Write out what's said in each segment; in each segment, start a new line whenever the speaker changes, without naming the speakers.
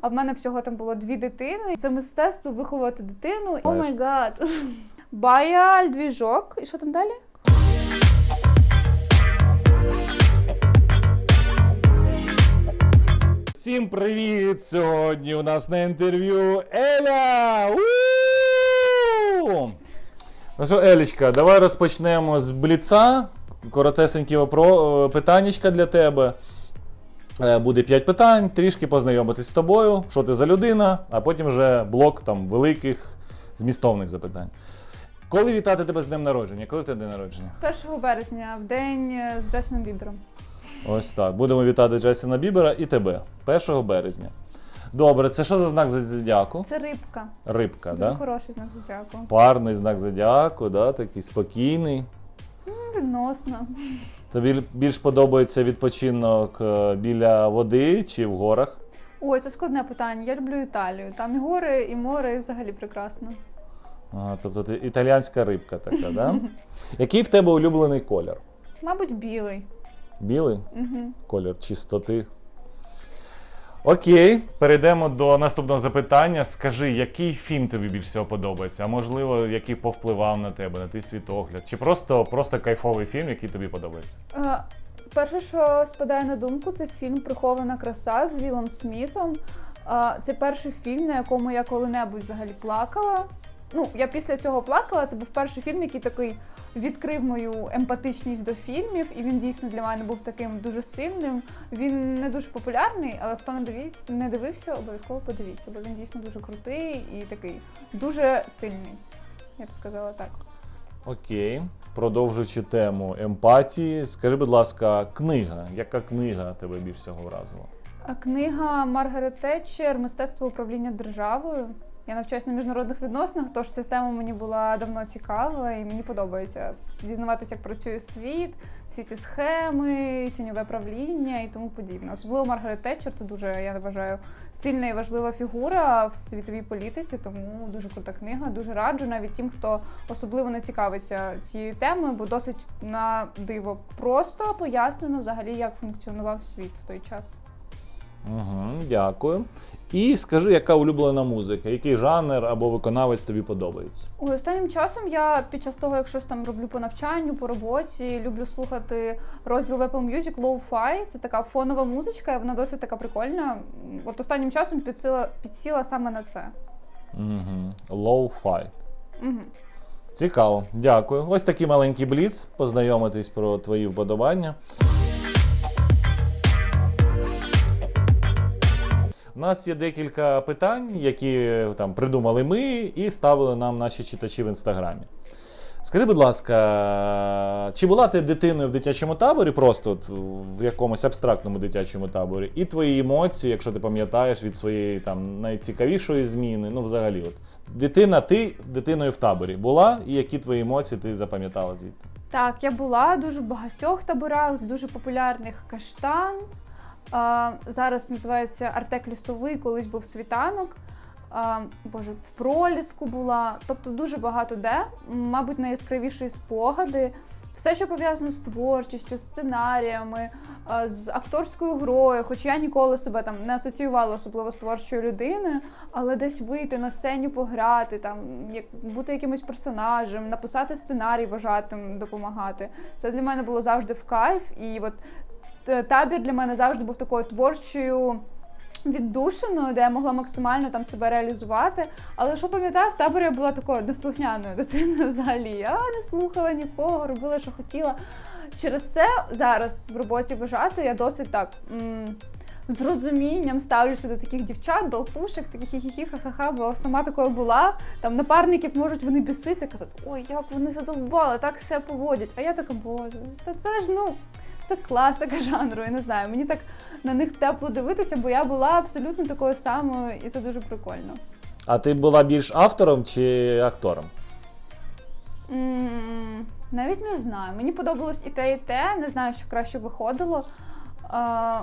а в мене всього там було дві дитини. Це мистецтво виховувати дитину. О май гад. Баяль, двіжок. І що там далі?
Всім привіт! Сьогодні у нас на інтерв'ю Еля! У! Ну що, Елічка, давай розпочнемо з бліца. Коротесенькі вопро... питаннячка для тебе. Е, Буде 5 питань, трішки познайомитись з тобою, що ти за людина, а потім вже блок там великих змістовних запитань. Коли вітати тебе з днем народження? Коли в тебе день народження?
1 березня, в день е, з Джастіном Бібером.
Ось так. Будемо вітати Джейсона Бібера і тебе 1 березня. Добре, це що за знак зодіаку?
Це рибка.
Рибка,
Дуже
да?
хороший знак зодіаку.
Парний знак зодіаку, да? такий спокійний.
Ну, Відносно.
Тобі більш подобається відпочинок е, біля води чи в горах?
Ой, це складне питання. Я люблю Італію. Там і гори, і море, і взагалі прекрасно.
Ага, тобто ти італіянська рибка така, да? Який в тебе улюблений колір?
Мабуть, білий.
Білий?
Угу.
Колір чистоти. Окей, перейдемо до наступного запитання. Скажи, який фільм тобі більш всього подобається? А можливо, який повпливав на тебе, на твій світогляд? Чи просто, просто кайфовий фільм, який тобі подобається?
Е, Перше, що спадає на думку, це фільм Прихована краса з Вілом Смітом. Е, Це перший фільм, на якому я коли-небудь взагалі плакала. Ну, я після цього плакала. Це був перший фільм, який такий відкрив мою емпатичність до фільмів, і він дійсно для мене був таким дуже сильним. Він не дуже популярний, але хто не дивіться, не дивився, обов'язково подивіться, бо він дійсно дуже крутий і такий дуже сильний. Я б сказала так.
Окей. Продовжуючи тему емпатії, скажи, будь ласка, книга. Яка книга тебе більш всього вразила?
Книга Маргарет Тетчер Мистецтво управління державою. Я навчаюсь на міжнародних відносинах, тож ця тема мені була давно цікава, і мені подобається дізнаватися, як працює світ, всі ці схеми, тіньове правління і тому подібне. Особливо Маргарет Тетчер це дуже, я вважаю, сильна і важлива фігура в світовій політиці, тому дуже крута книга. Дуже раджу навіть тим, хто особливо не цікавиться цією темою, бо досить на диво просто пояснено взагалі, як функціонував світ в той час.
Угу, дякую. І скажи, яка улюблена музика, який жанр або виконавець тобі подобається?
Ой, останнім часом я під час того, як щось там роблю по навчанню, по роботі, люблю слухати розділ в Apple Music Lo-Fi. Це така фонова музичка, і вона досить така прикольна. От останнім часом підсіла, підсіла саме на це.
Угу. Low-fi.
Угу.
Цікаво, дякую. Ось такий маленький бліц, познайомитись про твої вподобання. У нас є декілька питань, які там придумали ми і ставили нам наші читачі в інстаграмі. Скажи, будь ласка, чи була ти дитиною в дитячому таборі, просто от в якомусь абстрактному дитячому таборі, і твої емоції, якщо ти пам'ятаєш від своєї там найцікавішої зміни, ну взагалі, от дитина, ти дитиною в таборі була, і які твої емоції ти запам'ятала звідти?
Так, я була дуже в багатьох таборах з дуже популярних каштан. Зараз називається Артек Лісовий, колись був світанок. Боже, в проліску була. Тобто дуже багато де. Мабуть, найяскравіші спогади. Все, що пов'язано з творчістю, сценаріями, з акторською грою. Хоч я ніколи себе там не асоціювала особливо з творчою людиною, але десь вийти на сцені, пограти, там як бути якимось персонажем, написати сценарій, вважатим, допомагати. Це для мене було завжди в кайф. І от табір для мене завжди був такою творчою. Віддушиною, де я могла максимально там себе реалізувати. Але що пам'ятаю, в таборі я була такою неслухняною дитиною взагалі. Я не слухала нікого, робила, що хотіла. Через це зараз в роботі вважати я досить так м- з розумінням ставлюся до таких дівчат, болтушек, таких хі-хі-хі, ха-ха-ха, бо сама такою була. Там напарників можуть вони бісити, казати, ой, як вони задовбали, так все поводять. А я така, боже, та це ж ну. Це класика жанру, я не знаю. Мені так на них тепло дивитися, бо я була абсолютно такою самою, і це дуже прикольно.
А ти була більш автором чи актором?
м навіть не знаю. Мені подобалось і те, і те. Не знаю, що краще виходило. А,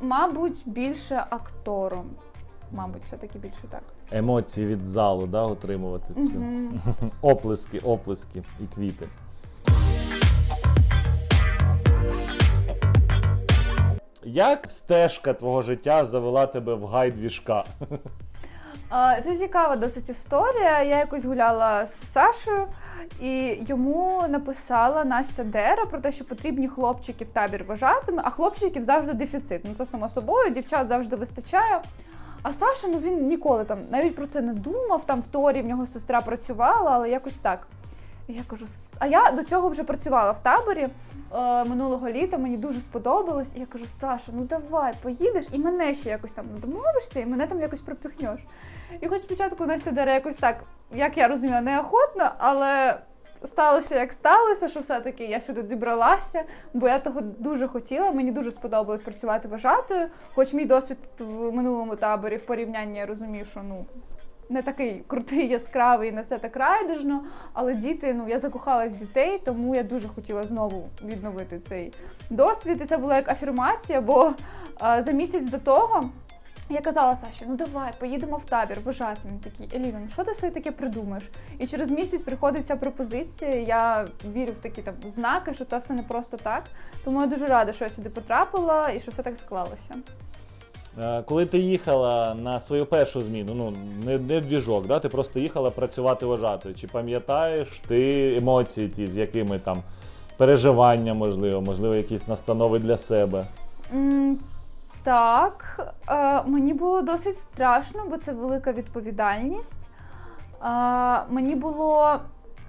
мабуть, більше актором. Мабуть, все-таки більше так.
Емоції від залу, да, отримувати ці
Мгм.
оплески, оплески і квіти. Як стежка твого життя завела тебе в гай двіжка?
А, Це цікава досить історія. Я якось гуляла з Сашою, і йому написала Настя Дера про те, що потрібні хлопчики в табір вважатиме, а хлопчиків завжди дефіцит. Ну це само собою, дівчат завжди вистачає. А Саша, ну він ніколи там навіть про це не думав. Там в Торі в нього сестра працювала, але якось так. Я кажу, а я до цього вже працювала в таборі е, минулого літа, мені дуже сподобалось. І я кажу, Саша, ну давай, поїдеш і мене ще якось там домовишся, і мене там якось пропіхнеш. І хоч спочатку Настя Дере якось так, як я розуміла, неохотно, але сталося як сталося, що все-таки я сюди добралася, бо я того дуже хотіла. Мені дуже сподобалось працювати вважатою. Хоч мій досвід в минулому таборі в порівнянні я розумію, що ну. Не такий крутий, яскравий, не все так райдужно. Але діти, ну я закохалась в дітей, тому я дуже хотіла знову відновити цей досвід. І це була як афірмація, бо а, за місяць до того я казала Саші, ну давай, поїдемо в табір, вважати. Він такий, Еліна, ну що ти собі таке придумаєш? І через місяць приходить ця пропозиція. Я вірю в такі там знаки, що це все не просто так. Тому я дуже рада, що я сюди потрапила і що все так склалося.
Е, Коли ти їхала на свою першу зміну, ну не, не двіжок, да? ти просто їхала працювати вважатою. Чи пам'ятаєш ти емоції ті, з якими там переживання, можливо, можливо, якісь настанови для себе?
М, Так, е, мені було досить страшно, бо це велика відповідальність. Е, Мені було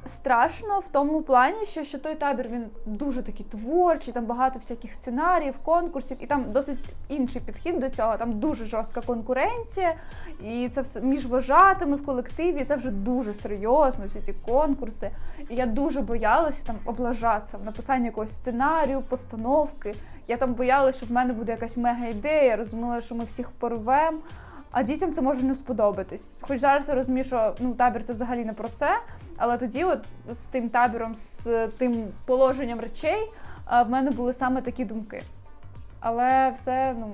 страшно в тому плані, що, що той табір він дуже такий творчий, там багато всяких сценаріїв, конкурсів, і там досить інший підхід до цього. Там дуже жорстка конкуренція, і це все між вважатими в колективі. Це вже дуже серйозно, всі ці конкурси. І я дуже боялася там облажатися в написанні якогось сценарію, постановки. Я там боялася, що в мене буде якась мега ідея, розуміла, що ми всіх порвемо. А дітям це може не сподобатись. Хоч зараз я розумію, що ну табір це взагалі не про це. Але тоді, от з тим табіром, з тим положенням речей, в мене були саме такі думки. Але все ну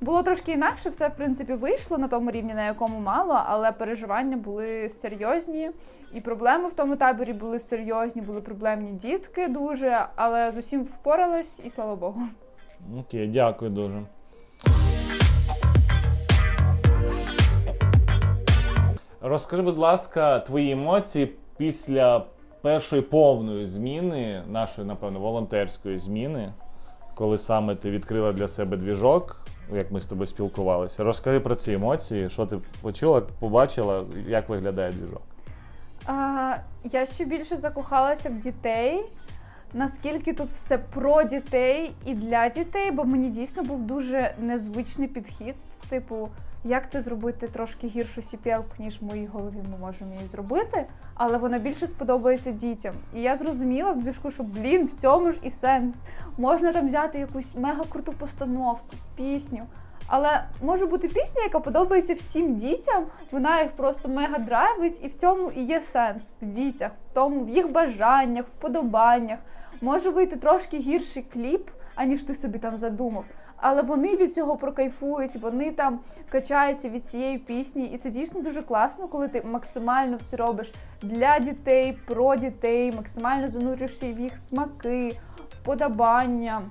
було трошки інакше, все в принципі вийшло на тому рівні, на якому мало, але переживання були серйозні, і проблеми в тому таборі були серйозні, були проблемні дітки дуже, але з усім впоралась, і слава Богу.
Окей, дякую дуже. Розкажи, будь ласка, твої емоції після першої повної зміни, нашої, напевно, волонтерської зміни, коли саме ти відкрила для себе двіжок, як ми з тобою спілкувалися. Розкажи про ці емоції, що ти почула, побачила, як виглядає двіжок.
А, я ще більше закохалася в дітей. Наскільки тут все про дітей і для дітей, бо мені дійсно був дуже незвичний підхід. Типу, як це зробити трошки гіршу сіпілку, ніж в моїй голові ми можемо її зробити, але вона більше сподобається дітям. І я зрозуміла в двіжку, що блін, в цьому ж і сенс. Можна там взяти якусь мега круту постановку, пісню. Але може бути пісня, яка подобається всім дітям, вона їх просто мега драйвить, і в цьому і є сенс в дітях, в тому, в їх бажаннях, вподобаннях. Може вийти трошки гірший кліп, аніж ти собі там задумав. Але вони від цього прокайфують, вони там качаються від цієї пісні, і це дійсно дуже класно, коли ти максимально все робиш для дітей, про дітей, максимально занурюєшся в їх смаки, вподобання.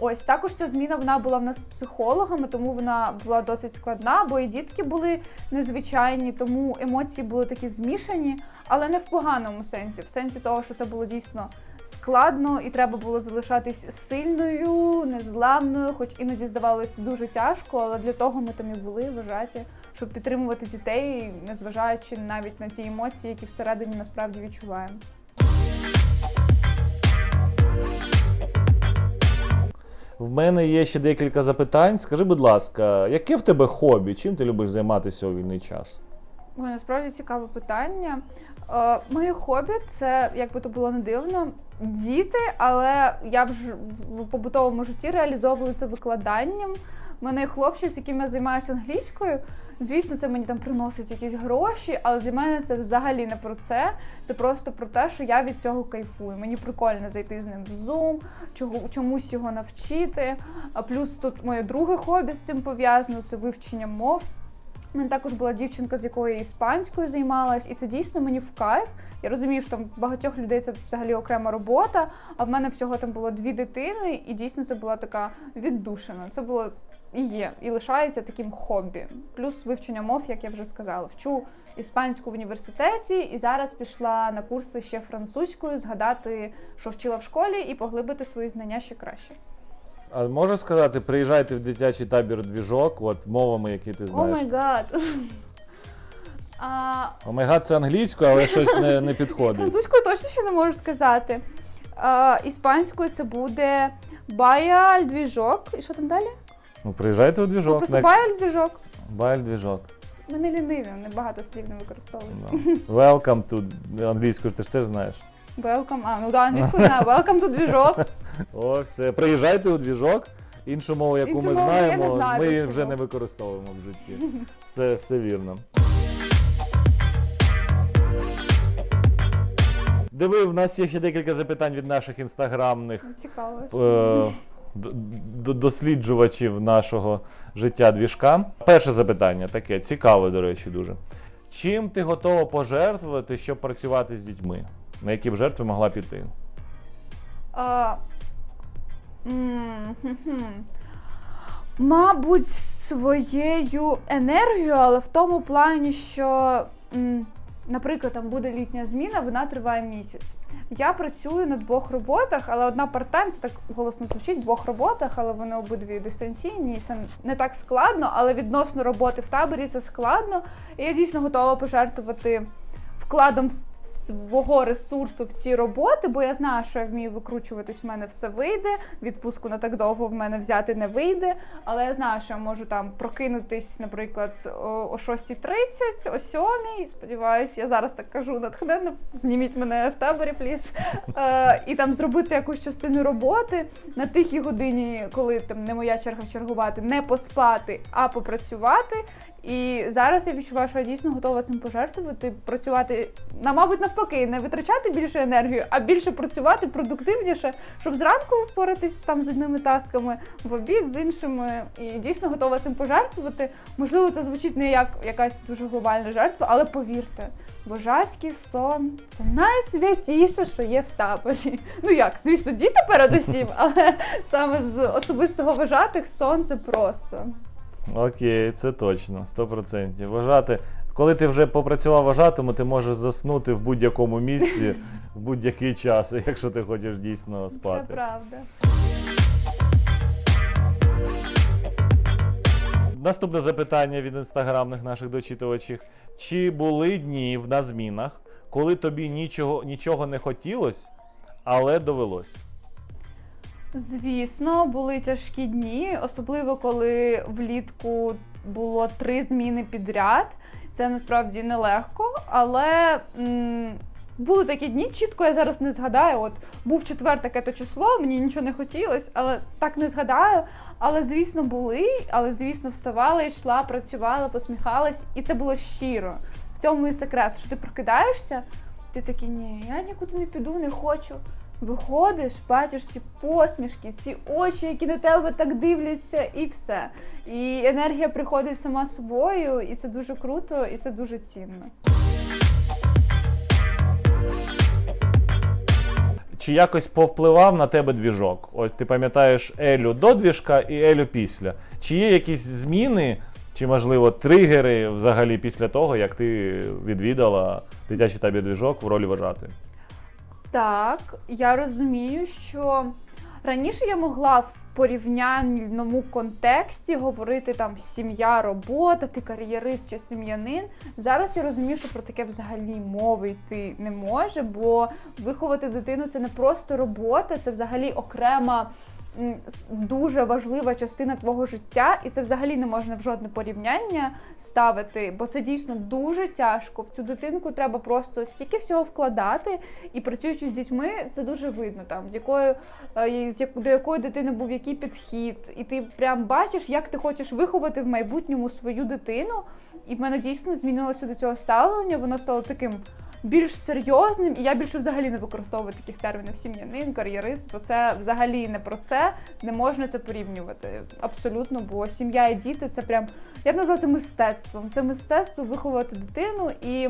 Ось також ця зміна вона була в нас з психологами, тому вона була досить складна, бо і дітки були незвичайні, тому емоції були такі змішані, але не в поганому сенсі, в сенсі того, що це було дійсно складно і треба було залишатись сильною, незламною, хоч іноді здавалось дуже тяжко, але для того ми там і були вважаті, щоб підтримувати дітей, незважаючи навіть на ті емоції, які всередині насправді відчуваємо.
В мене є ще декілька запитань. Скажи, будь ласка, яке в тебе хобі? Чим ти любиш займатися у вільний час?
Ой, насправді цікаве питання. Е, моє хобі це, як би то було не дивно, діти, але я в, в побутовому житті реалізовую викладанням. У мене є хлопчик, з яким я займаюся англійською. Звісно, це мені там приносить якісь гроші, але для мене це взагалі не про це. Це просто про те, що я від цього кайфую. Мені прикольно зайти з ним в Zoom, чого, чомусь його навчити. А плюс тут моє друге хобі з цим пов'язано це вивчення мов. У мене також була дівчинка, з якою іспанською займалась, і це дійсно мені в кайф. Я розумію, що там багатьох людей це взагалі окрема робота. А в мене всього там було дві дитини, і дійсно це була така віддушина. Це було і є, і лишається таким хобі. Плюс вивчення мов, як я вже сказала. Вчу іспанську в університеті, і зараз пішла на курси ще французькою, згадати, що вчила в школі, і поглибити свої знання ще краще.
А можеш сказати, приїжджайте в дитячий табір двіжок, от мовами, які ти
О
знаєш.
май гад. А,
це англійською, але щось не, не підходить.
Французькою точно ще не можу сказати. А, іспанською це буде Баяль двіжок. І що там далі?
Ну, приїжджайте у
Ну,
двіжок.
просто
Next.
Баяль двіжок.
Байль двіжок.
Ми не ліниві, ми багато слів не використовуємо.
Да. Welcome to англійську ти ж теж знаєш.
Welcome. А, ну да, англійською знаю. Welcome to двіжок.
О, все. Приїжджайте у двіжок. Іншу мову, яку
Іншу
ми
мову я не
знаємо,
знаю,
ми її вже не використовуємо в житті. Все, все вірно. Диви, в нас є ще декілька запитань від наших інстаграмних
Цікаво.
е, д- д- досліджувачів нашого життя двіжка. Перше запитання таке, цікаве, до речі, дуже. Чим ти готова пожертвувати, щоб працювати з дітьми? На які б жертви могла піти?
А. Мабуть, своєю енергією, але в тому плані, що, наприклад, там буде літня зміна, вона триває місяць. Я працюю на двох роботах, але одна парт-тайм, це так голосно звучить, двох роботах, але вони обидві дистанційні, і це не так складно, але відносно роботи в таборі це складно. І я дійсно готова пожертвувати вкладом свого ресурсу в ці роботи, бо я знаю, що я вмію викручуватись, в мене все вийде. Відпустку на так довго в мене взяти не вийде. Але я знаю, що я можу там прокинутись, наприклад, о о 6.30, о 7.00, Сподіваюсь, я зараз так кажу натхненно. Зніміть мене в таборі, пліс. Е, і там зробити якусь частину роботи на тихій годині, коли там не моя черга чергувати, не поспати, а попрацювати. І зараз я відчуваю, що я дійсно готова цим пожертвувати, працювати на, мабуть, навпаки, не витрачати більше енергію, а більше працювати продуктивніше, щоб зранку впоратись там з одними тасками, в обід з іншими. І дійсно готова цим пожертвувати. Можливо, це звучить не як якась дуже глобальна жертва, але повірте, вожатський сон це найсвятіше, що є в таборі. Ну як, звісно, діти передусім, але саме з особистого вожатих сон це просто.
Окей, це точно, 100%. Вважати, коли ти вже попрацював вважатиму, ти можеш заснути в будь-якому місці в будь-який час, якщо ти хочеш дійсно спати.
Це правда.
Наступне запитання від інстаграмних наших дочитувачів. Чи були дні в на змінах, коли тобі нічого, нічого не хотілось, але довелось?
Звісно, були тяжкі дні, особливо коли влітку було три зміни підряд. Це насправді нелегко, але м, були такі дні, чітко я зараз не згадаю. От був четвер таке то число, мені нічого не хотілося, але так не згадаю. Але звісно, були, але звісно, вставала, йшла, працювала, посміхалась, і це було щиро. В цьому і секрет, що ти прокидаєшся, ти такий, ні, я нікуди не піду, не хочу. Виходиш, бачиш ці посмішки, ці очі, які на тебе так дивляться, і все. І енергія приходить сама собою, і це дуже круто, і це дуже цінно.
Чи якось повпливав на тебе двіжок? Ось ти пам'ятаєш Елю до двіжка і Елю після. Чи є якісь зміни, чи, можливо, тригери взагалі після того, як ти відвідала дитячий табір двіжок в ролі вважати?
Так, я розумію, що раніше я могла в порівняльному контексті говорити там сім'я, робота, ти кар'єрист чи сім'янин. Зараз я розумію, що про таке взагалі мови йти не може, бо виховати дитину це не просто робота, це взагалі окрема. Дуже важлива частина твого життя, і це взагалі не можна в жодне порівняння ставити, бо це дійсно дуже тяжко. В цю дитинку треба просто стільки всього вкладати, і працюючи з дітьми, це дуже видно там, з якою е, до якої дитини був який підхід, і ти прям бачиш, як ти хочеш виховати в майбутньому свою дитину. І в мене дійсно змінилося до цього ставлення. Воно стало таким більш серйозним, і я більше взагалі не використовую таких термінів сім'янин, кар'єрист, бо це взагалі не про це, не можна це порівнювати. Абсолютно, бо сім'я і діти це прям я б назвала це мистецтвом. Це мистецтво виховувати дитину і.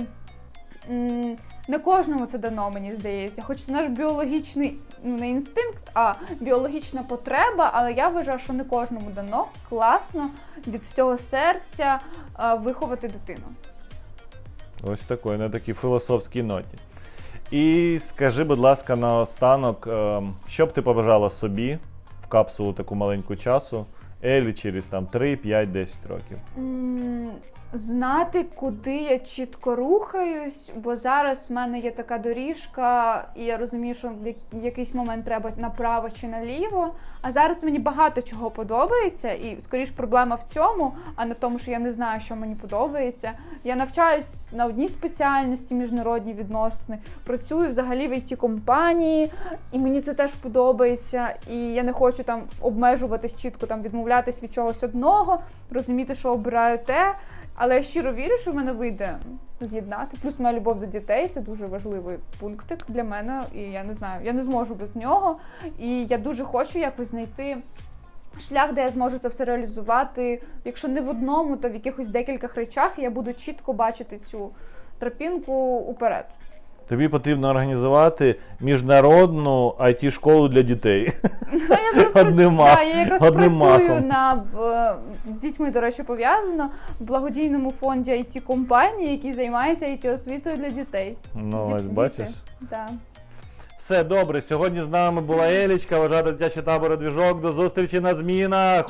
Не кожному це дано, мені здається. Хоч це наш біологічний ну, не інстинкт, а біологічна потреба, але я вважаю, що не кожному дано класно від всього серця виховати дитину.
Ось такої, на такій філософській ноті. І скажи, будь ласка, наостанок, ем, що б ти побажала собі в капсулу таку маленьку часу, Елі через там 3, 5, 10 років.
Знати, куди я чітко рухаюсь, бо зараз в мене є така доріжка, і я розумію, що в якийсь момент треба направо чи наліво. А зараз мені багато чого подобається, і скоріш проблема в цьому, а не в тому, що я не знаю, що мені подобається. Я навчаюсь на одній спеціальності міжнародні відносини, працюю взагалі в it компанії, і мені це теж подобається. І я не хочу там обмежуватись чітко, там відмовлятись від чогось одного, розуміти, що обираю те. Але я щиро вірю, що в мене вийде з'єднати. Плюс моя любов до дітей це дуже важливий пунктик для мене. І я не знаю, я не зможу без нього. І я дуже хочу якось знайти шлях, де я зможу це все реалізувати. Якщо не в одному, то в якихось декількох речах я буду чітко бачити цю тропінку уперед.
Тобі потрібно організувати міжнародну it школу для дітей.
Ну, я зараз
Одним
да, я якраз
одним
працюю
махом.
на з дітьми, до речі, пов'язано в благодійному фонді it компанії, який займається it освітою для дітей.
Ну,
Діт-
ось бачиш.
Да.
Все добре. Сьогодні з нами була Елічка, вважати дитячий табор двіжок. До зустрічі на змінах.